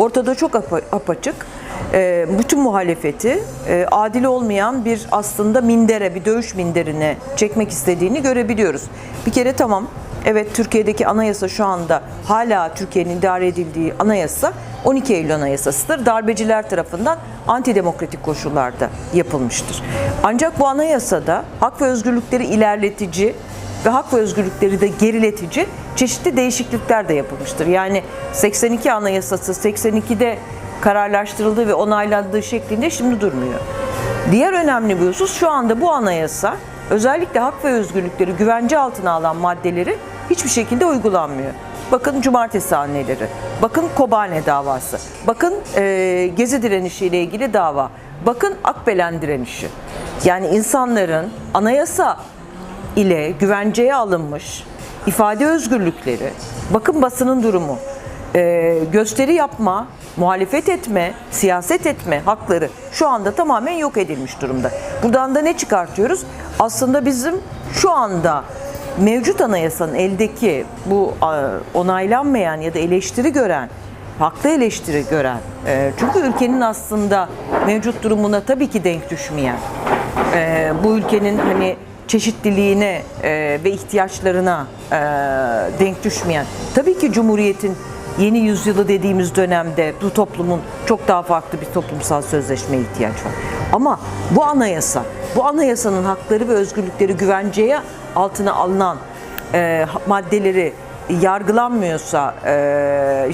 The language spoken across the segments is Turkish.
Ortada çok apa- apaçık. E, bütün muhalefeti e, adil olmayan bir aslında mindere, bir dövüş minderine çekmek istediğini görebiliyoruz. Bir kere tamam, evet Türkiye'deki anayasa şu anda hala Türkiye'nin idare edildiği anayasa 12 Eylül Anayasası'dır. Darbeciler tarafından antidemokratik koşullarda yapılmıştır. Ancak bu anayasada hak ve özgürlükleri ilerletici ve hak ve özgürlükleri de geriletici çeşitli değişiklikler de yapılmıştır. Yani 82 Anayasası 82'de kararlaştırıldığı ve onaylandığı şeklinde şimdi durmuyor. Diğer önemli bir husus şu anda bu anayasa özellikle hak ve özgürlükleri güvence altına alan maddeleri hiçbir şekilde uygulanmıyor. Bakın cumartesi anneleri, bakın Kobane davası, bakın e, Gezi direnişi ile ilgili dava, bakın Akbelen direnişi. Yani insanların anayasa ile güvenceye alınmış ifade özgürlükleri, bakın basının durumu, e, gösteri yapma, muhalefet etme, siyaset etme hakları şu anda tamamen yok edilmiş durumda. Buradan da ne çıkartıyoruz? Aslında bizim şu anda mevcut anayasanın eldeki bu a, onaylanmayan ya da eleştiri gören haklı eleştiri gören e, çünkü ülkenin aslında mevcut durumuna tabii ki denk düşmeyen e, bu ülkenin hani çeşitliliğine e, ve ihtiyaçlarına e, denk düşmeyen tabii ki Cumhuriyet'in yeni yüzyılı dediğimiz dönemde bu toplumun çok daha farklı bir toplumsal sözleşmeye ihtiyaç var. Ama bu anayasa, bu anayasanın hakları ve özgürlükleri güvenceye altına alınan e, maddeleri yargılanmıyorsa, e,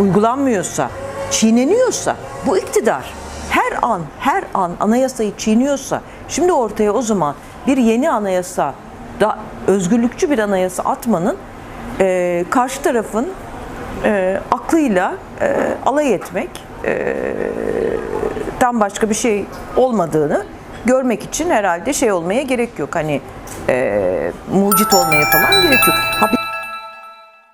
uygulanmıyorsa, çiğneniyorsa bu iktidar her an, her an anayasayı çiğniyorsa şimdi ortaya o zaman bir yeni anayasa, da özgürlükçü bir anayasa atmanın e, karşı tarafın e, aklıyla e, alay etmek e, tam başka bir şey olmadığını görmek için herhalde şey olmaya gerek yok. Hani e, mucit olmaya falan gerek yok.